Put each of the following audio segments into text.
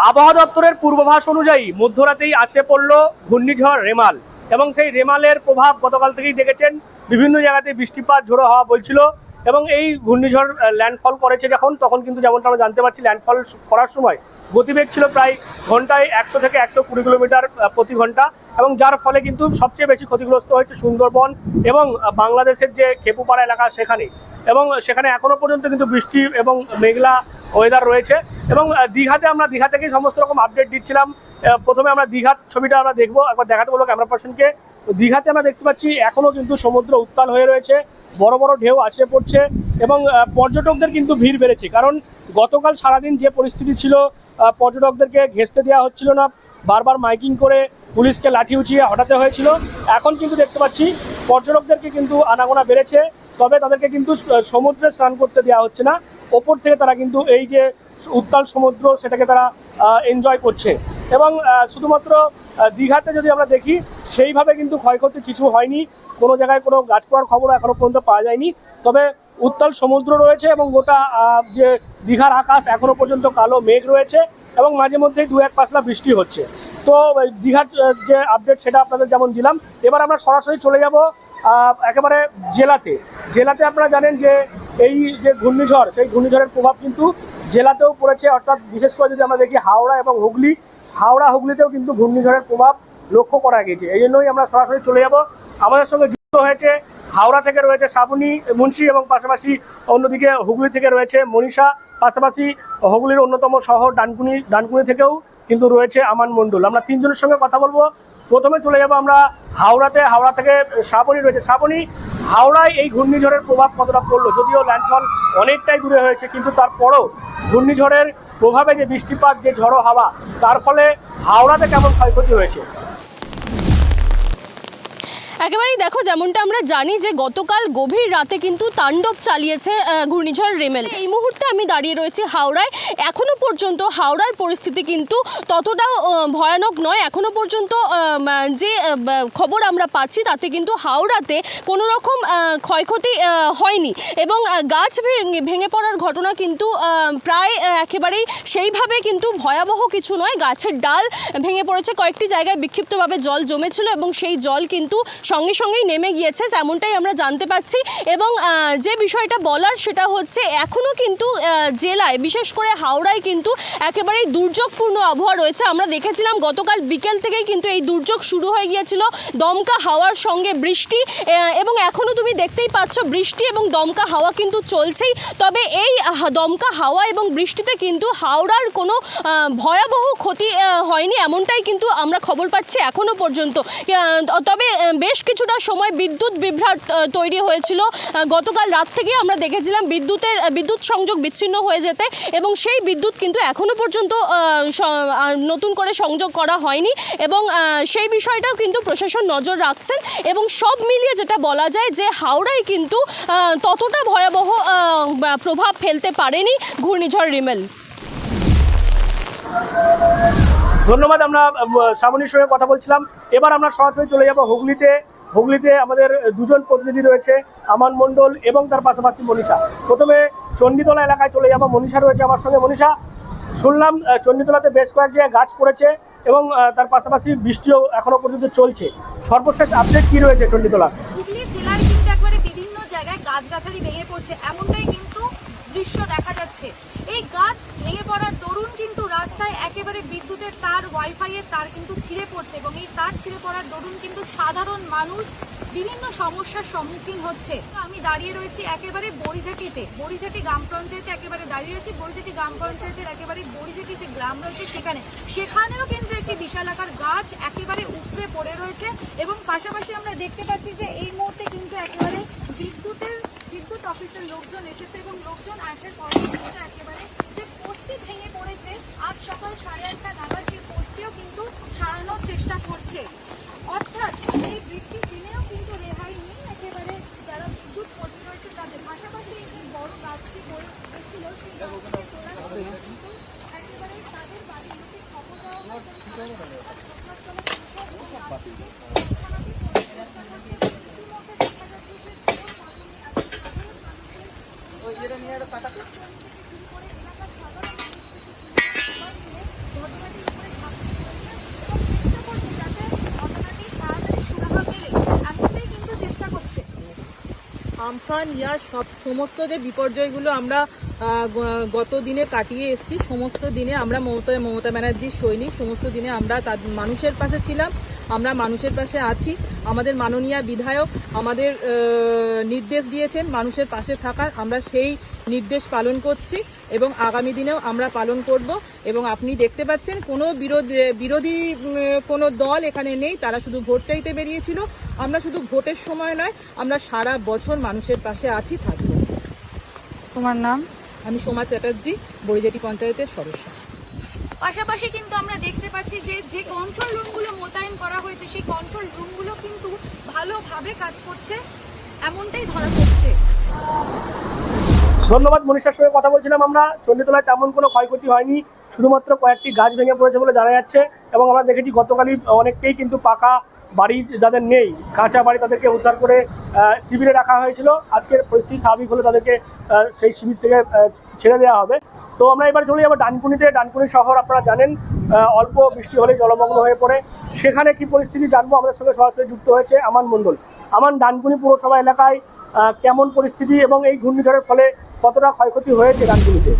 আবহাওয়া দপ্তরের পূর্বাভাস অনুযায়ী মধ্যরাতেই আছে পড়ল ঘূর্ণিঝড় রেমাল এবং সেই রেমালের প্রভাব গতকাল থেকেই দেখেছেন বিভিন্ন জায়গাতে বৃষ্টিপাত, ঝোড়ো হওয়া বলছিল এবং এই ঘূর্ণিঝড় ল্যান্ডফল করেছে যখন, তখন কিন্তু যেমনটা আমরা জানতে পারছি ল্যান্ডফল করার সময় গতিবেগ ছিল প্রায় ঘন্টায় একশো থেকে একশো কুড়ি কিলোমিটার প্রতি ঘণ্টা এবং যার ফলে কিন্তু সবচেয়ে বেশি ক্ষতিগ্রস্ত হয়েছে সুন্দরবন এবং বাংলাদেশের যে খেপুপাড়া এলাকা সেখানে এবং সেখানে এখনও পর্যন্ত কিন্তু বৃষ্টি এবং মেঘলা ওয়েদার রয়েছে এবং দীঘাতে আমরা, দীঘা থেকেই সমস্ত রকম আপডেট দিচ্ছিলাম। প্রথমে আমরা দীঘার ছবিটা আমরা দেখব, একবার দেখাতে বলব ক্যামেরা পার্সনকে দীঘাতে আমরা দেখতে পাচ্ছি, এখনও কিন্তু সমুদ্র উত্তাল হয়ে রয়েছে, বড় বড় ঢেউ আসে পড়ছে এবং পর্যটকদের কিন্তু ভিড় বেড়েছে। কারণ গতকাল সারাদিন যে পরিস্থিতি ছিল পর্যটকদেরকে ঘেঁচতে দেওয়া হচ্ছিল না, বারবার মাইকিং করে পুলিশকে লাঠি উঁচিয়ে হটাতে হয়েছিল। এখন কিন্তু দেখতে পাচ্ছি, পর্যটকদেরকে কিন্তু আনাগোনা বেড়েছে, তবে তাদেরকে কিন্তু সমুদ্রে স্নান করতে দেওয়া হচ্ছে না। ওপর থেকে তারা কিন্তু এই যে উত্তাল সমুদ্র সেটাকে তারা এনজয় করছে। এবং শুধুমাত্র দীঘাতে যদি আমরা দেখি, সেইভাবে কিন্তু ক্ষয়ক্ষতি কিছু হয়নি। কোনো জায়গায় কোনো গাছ পড়ার খবর এখনও পর্যন্ত পাওয়া যায়নি। তবে উত্তাল সমুদ্র রয়েছে এবং গোটা যে দীঘার আকাশ এখনও পর্যন্ত কালো মেঘ রয়েছে এবং মাঝে মধ্যেই দু এক পাশলা বৃষ্টি হচ্ছে। তো দীঘার যে আপডেট সেটা আপনাদের যেমন দিলাম, এবার আমরা সরাসরি চলে যাব একেবারে জেলাতে। জেলাতে আপনারা জানেন যে এই যে ঘূর্ণিঝড়, সেই ঘূর্ণিঝড়ের প্রভাব কিন্তু জেলাতেও পড়েছে। অর্থাৎ বিশেষ করে যদি আমরা দেখি হাওড়া এবং হুগলি, হাওড়া, হুগলিতেও কিন্তু ঘূর্ণিঝড়ের প্রভাব লক্ষ্য করা গেছে। এই জন্যই আমরা সরাসরি চলে যাব। আমাদের সঙ্গে যুক্ত হয়েছে হাওড়া থেকে রয়েছে শ্রাবণী মুন্সি এবং পাশাপাশি অন্যদিকে হুগলি থেকে রয়েছে মনীষা, পাশাপাশি হুগলির অন্যতম শহর ডানকুনি ডানকুনি থেকেও কিন্তু রয়েছে আমান মণ্ডল। আমরা তিনজনের সঙ্গে কথা বলব। প্রথমে চলে যাব আমরা হাওড়াতে। হাওড়া থেকে শ্রাবণী রয়েছে। শ্রাবণী হাওড়ায় এই ঘূর্ণিঝড়ের প্রভাব কতটা পড়ল? যদিও ল্যান্ডফল অনেকটাই দূরে হয়েছে, কিন্তু তারপরও ঘূর্ণিঝড়ের প্রভাবে যে বৃষ্টিপাত, যে ঝড়ো হাওয়া, তার ফলে হাওড়াতে কেমন ক্ষয়ক্ষতি হয়েছে? একেবারেই দেখো, যেমনটা আমরা জানি যে গতকাল গভীর রাতে কিন্তু তাণ্ডব চালিয়েছে ঘূর্ণিঝড় রেমেল। এই মুহূর্তে আমি দাঁড়িয়ে রয়েছি হাওড়ায়। এখনও পর্যন্ত হাওড়ার পরিস্থিতি কিন্তু ততটাও ভয়ানক নয়। এখনও পর্যন্ত যে খবর আমরা পাচ্ছি, তাতে কিন্তু হাওড়াতে কোনো রকম ক্ষয়ক্ষতি হয়নি। এবং গাছ ভেঙে ভেঙে পড়ার ঘটনা কিন্তু প্রায় একেবারেই সেইভাবে কিন্তু ভয়াবহ কিছু নয়। গাছের ডাল ভেঙে পড়েছে। কয়েকটি জায়গায় বিক্ষিপ্তভাবে জল জমেছিল এবং সেই জল কিন্তু সঙ্গে সঙ্গেই নেমে গিয়েছে তেমনটাই আমরা জানতে পাচ্ছি। এবং যে বিষয়টা বলার সেটা হচ্ছে এখনও কিন্তু জেলায়, বিশেষ করে হাওড়ায় কিন্তু একেবারেই দুর্যোগপূর্ণ আবহাওয়া রয়েছে। আমরা দেখেছিলাম গতকাল বিকেল থেকেই কিন্তু এই দুর্যোগ শুরু হয়ে গিয়েছিল। দমকা হাওয়ার সঙ্গে বৃষ্টি এবং এখনও তুমি দেখতেই পাচ্ছ বৃষ্টি এবং দমকা হাওয়া কিন্তু চলছেই। তবে এই দমকা হাওয়া এবং বৃষ্টিতে কিন্তু হাওড়ার কোনো ভয়াবহ ক্ষতি হয়নি, এমনটাই কিন্তু আমরা খবর পাচ্ছি এখনও পর্যন্ত। তবে বেশ কিছুটা সময় বিদ্যুৎ বিভ্রাট তৈরি হয়েছিল। গতকাল রাত থেকে আমরা দেখেছিলাম বিদ্যুতের বিদ্যুৎ সংযোগ বিচ্ছিন্ন হয়ে যেতে এবং সেই বিদ্যুৎ কিন্তু এখনও পর্যন্ত নতুন করে সংযোগ করা হয়নি এবং সেই বিষয়টাও কিন্তু প্রশাসন নজর রাখছেন এবং সব মিলিয়ে যেটা বলা যায় যে হাওড়ায় কিন্তু ততটা ভয়াবহ প্রভাব ফেলতে পারেনি ঘূর্ণিঝড় রিমেল। ধন্যবাদ, আমরা শ্রাবণীর সঙ্গে কথা বলছিলাম। এবার আমরা সরাসরি চলে যাব হুগলিতে। হুগলিতে আমাদের দুজন প্রতিনিধি রয়েছে, আমান মণ্ডল এবং তার পাশাপাশি মনীষা। প্রথমে চণ্ডীতলা এলাকায় চলে যাব। মনীষা রয়েছে আমার সঙ্গে। মনীষা, শুনলাম চণ্ডীতলাতে বেশ কয়েক জায়গায় গাছ পড়েছে এবং তার পাশাপাশি বৃষ্টিও এখনও পর্যন্ত চলছে। সর্বশেষ আপডেট কি রয়েছে চণ্ডীতলা জেলার কিন্তু একবারে বিভিন্ন জায়গায় গাছগাছালি ভেঙে পড়ছে। এমনটাই দৃশ্য দেখা যাচ্ছে। এই গাছ ভেঙে পড়ার দরুন কিন্তু রাস্তায় একেবারে বিদ্যুতের তার ওয়াইফাই এর তার কিন্তু ছিঁড়ে পড়ছে এবং এই তার ছিঁড়ে পড়ার দরুন কিন্তু সাধারণ মানুষ বিভিন্ন সমস্যার সম্মুখীন হচ্ছে। আমি দাঁড়িয়ে রয়েছি একেবারে বড়িঝাটিতে। বড়িঝাটি গ্রাম পঞ্চায়েতে একেবারে দাঁড়িয়ে রয়েছি। বড়িঝাটি গ্রাম পঞ্চায়েতের একেবারে বড়িঝাটি যে গ্রাম রয়েছে সেখানে। সেখানেও কিন্তু একটি বিশালাকার গাছ একেবারে উপড়ে পড়ে রয়েছে এবং পাশাপাশি আমরা দেখতে পাচ্ছি যে এই মুহূর্তে কিন্তু একেবারে বিদ্যুতের বিদ্যুৎ অফিসের লোকজন এসেছে এবং লোকজন আসার পরে কিন্তু একেবারে যে পোস্টটি ভেঙে পড়েছে, আজ সকাল সাড়ে আটটা নাগাদ সেই পোস্টটিও কিন্তু সারানোর চেষ্টা করছে। অর্থাৎ এই বৃষ্টির দিনেও আমফান, ইয়ার, সব সমস্ত যে বিপর্যয়গুলো আমরা গত দিনে কাটিয়ে এসেছি, সমস্ত দিনে আমরা মমতা মমতা ব্যানার্জির সৈনিক, সমস্ত দিনে আমরা তার মানুষের পাশে ছিলাম। আমরা মানুষের পাশে আছি আমাদের মাননীয় বিধায়ক আমাদের নির্দেশ দিয়েছেন মানুষের পাশে থাকার আমরা সেই নির্দেশ পালন করছি এবং আগামী দিনেও আমরা পালন করব এবং আপনি দেখতে পাচ্ছেন কোনো বিরোধী বিরোধী কোনো দল এখানে নেই তারা শুধু ভোট চাইতে বেরিয়েছিল। আমরা শুধু ভোটের সময় নয় আমরা সারা বছর মানুষের পাশে আছি থাকব। তোমার নাম? আমি সোমা চ্যাটার্জি বড়িজাটি পঞ্চায়েতের সদস্য। পাশাপাশি কিন্তু আমরা দেখতে পাচ্ছি যে যে কন্ট্রোল রুমগুলো মোতায়েন করা হয়েছে, সেই কন্ট্রোল রুমগুলো কিন্তু ভালোভাবে কাজ করছে, এমনটাই ধরা পড়ছে। ধন্যবাদ মনীষার সঙ্গে কথা বলছিলাম আমরা। চণ্ডীতলায় তেমন কোনো ক্ষয়ক্ষতি হয়নি। শুধুমাত্র কয়েকটি গাছ ভেঙে পড়েছে বলে জানা যাচ্ছে এবং আমরা দেখেছি গতকালই অনেককেই কিন্তু পাকা বাড়ি যাদের নেই, কাঁচা বাড়ি তাদেরকে উদ্ধার করে শিবিরে রাখা হয়েছিল। আজকের পরিস্থিতি স্বাভাবিক হলে তাদেরকে সেই শিবির থেকে ছেড়ে দেওয়া হবে। তো আমরা এবার চলে যাব ডানকুনিতে। ডানকুনি শহর আপনারা জানেন অল্প বৃষ্টি হলে জলমগ্ন হয়ে পড়ে। সেখানে কি পরিস্থিতি জানব, আমাদের সঙ্গে সরাসরি যুক্ত হয়েছে আমান মণ্ডল। আমান, ডানকুনি পৌরসভা এলাকায় কেমন পরিস্থিতি এবং এই ঘূর্ণিঝড়ের ফলে কতটা ক্ষয়ক্ষতি হয়েছে ডানকুনিতে?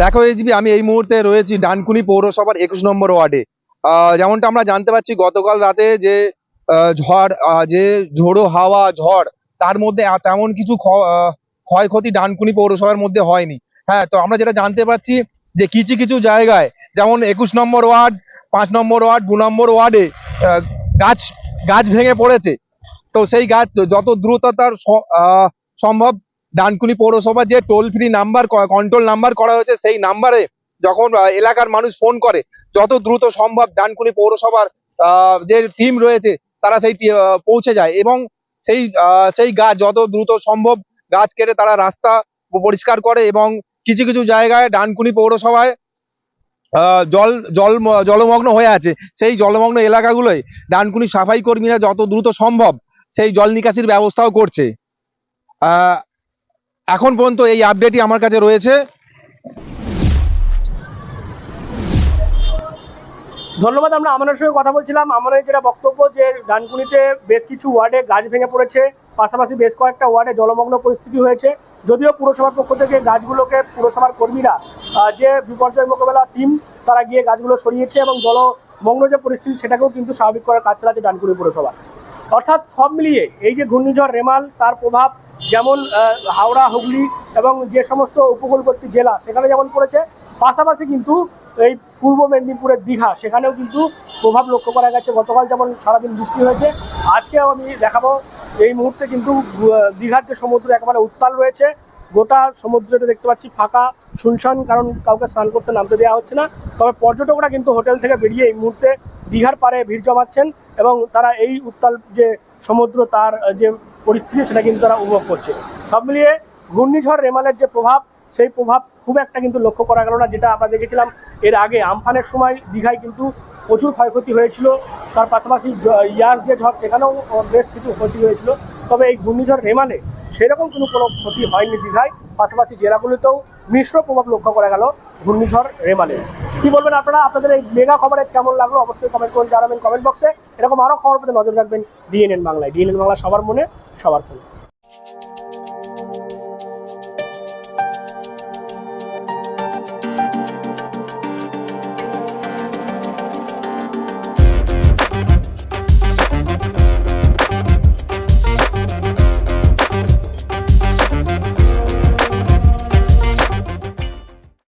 দেখো এইচবি আমি এই মুহূর্তে রয়েছি ডানকুনি পৌরসভার একুশ নম্বর ওয়ার্ডে। যেমনটা আমরা জানতে পারছি, গতকাল রাতে যে ঝড় যে ঝোড়ো হাওয়া, ঝড়, তার মধ্যে তেমন কিছু ক্ষয়ক্ষতি ডানকুনি পৌরসভার মধ্যে হয়নি। হ্যাঁ তো আমরা যেটা জানতে পারছি যে কিছু কিছু জায়গায় যেমন একুশ নম্বর ওয়ার্ড পাঁচ নম্বর ওয়ার্ড দু নম্বর ওয়ার্ডে গাছ গাছ ভেঙে পড়েছে। তো সেই গাছ যত দ্রুততার স- আহ, সম্ভব ডানকুনি পৌরসভা যে toll free number control number করা হয়েছে সেই নাম্বারে যখন এলাকার মানুষ ফোন করে যত দ্রুত সম্ভব ডানকুনি পৌরসভার যে টিম রয়েছে তারা সেই পৌঁছে যায়। এবং সেই সেই গাছ যত দ্রুত সম্ভব গাছ কেটে তারা রাস্তা পরিষ্কার করে এবং কিছু কিছু জায়গায় ডানকুনি পৌরসভায় জল জল, জলমগ্ন হয়ে আছে। সেই জলমগ্ন এলাকাগুলোয় ডানকুনি সাফাই কর্মীরা যত দ্রুত সম্ভব সেই জল নিকাশির ব্যবস্থাও করছে। এখন পর্যন্ত এই আপডেটই আমার কাছে রয়েছে। ধন্যবাদ, আমরা আমানের সঙ্গে কথা বলছিলাম। আমানের যেটা বক্তব্য যে ডানকুনিতে বেশ কিছু ওয়ার্ডে গাছ ভেঙে পড়েছে পাশাপাশি বেশ কয়েকটা ওয়ার্ডে জলমগ্ন পরিস্থিতি হয়েছে। যদিও পুরসভার পক্ষ থেকে গাছগুলোকে পুরসভার কর্মীরা যে বিপর্যয় মোকাবেলা টিম তারা গিয়ে গাছগুলো সরিয়েছে এবং জলমগ্ন যে পরিস্থিতি, সেটাকেও কিন্তু স্বাভাবিক করার কাজ চালাচ্ছে ডানকুনি পুরসভা। অর্থাৎ সব মিলিয়ে এই যে ঘূর্ণিঝড় রেমাল, তার প্রভাব যেমন হাওড়া, হুগলি এবং যে সমস্ত উপকূলবর্তী জেলা, সেখানে যেমন পড়েছে, পাশাপাশি কিন্তু এই পূর্ব মেদিনীপুরের দীঘা, সেখানেও কিন্তু প্রভাব লক্ষ্য করা গেছে। গতকাল যেমন সারাদিন বৃষ্টি হয়েছে, আজকেও আমি দেখাবো এই মুহূর্তে কিন্তু দীঘার যে সমুদ্র একেবারে উত্তাল রয়েছে, গোটা সমুদ্রতে দেখতে পাচ্ছি ফাঁকা, শুনশান, কারণ কাউকে স্নান করতে নামতে দেওয়া হচ্ছে না। তবে পর্যটকরা কিন্তু হোটেল থেকে বেরিয়ে এই মুহূর্তে দীঘার পাড়ে ভিড় জমাচ্ছেন এবং তারা এই উত্তাল যে সমুদ্র, তার যে পরিস্থিতি, সেটা কিন্তু তারা উপভোগ করছে। সব মিলিয়ে ঘূর্ণিঝড়, রেমালের যে প্রভাব, সেই প্রভাব খুব একটা কিন্তু লক্ষ্য করা গেল না, যেটা আমরা দেখেছিলাম এর আগে। আমফানের সময় দীঘায় কিন্তু প্রচুর ক্ষয়ক্ষতি হয়েছিল। তার পাশাপাশি ইয়াস যে ঝড়, সেখানেও বেশ কিছু ক্ষতি হয়েছিল। তবে এই ঘূর্ণিঝড় রেমালে সেরকম কোনো কোনো ক্ষতি হয়নি দীঘায়। পাশাপাশি জেলাগুলিতেও মিশ্র প্রভাব লক্ষ্য করা গেল ঘূর্ণিঝড় রেমালে কি বলবেন আপনারা? আপনাদের এই মেগা খবরে কেমন লাগল? অবশ্যই কমেন্ট করুন, জানাবেন কমেন্ট বক্সে এরকম আরও খবর পেতে নজর রাখবেন ডিএনএন বাংলায়। ডিএনএন বাংলা সবার মনে, সবার ফোনে।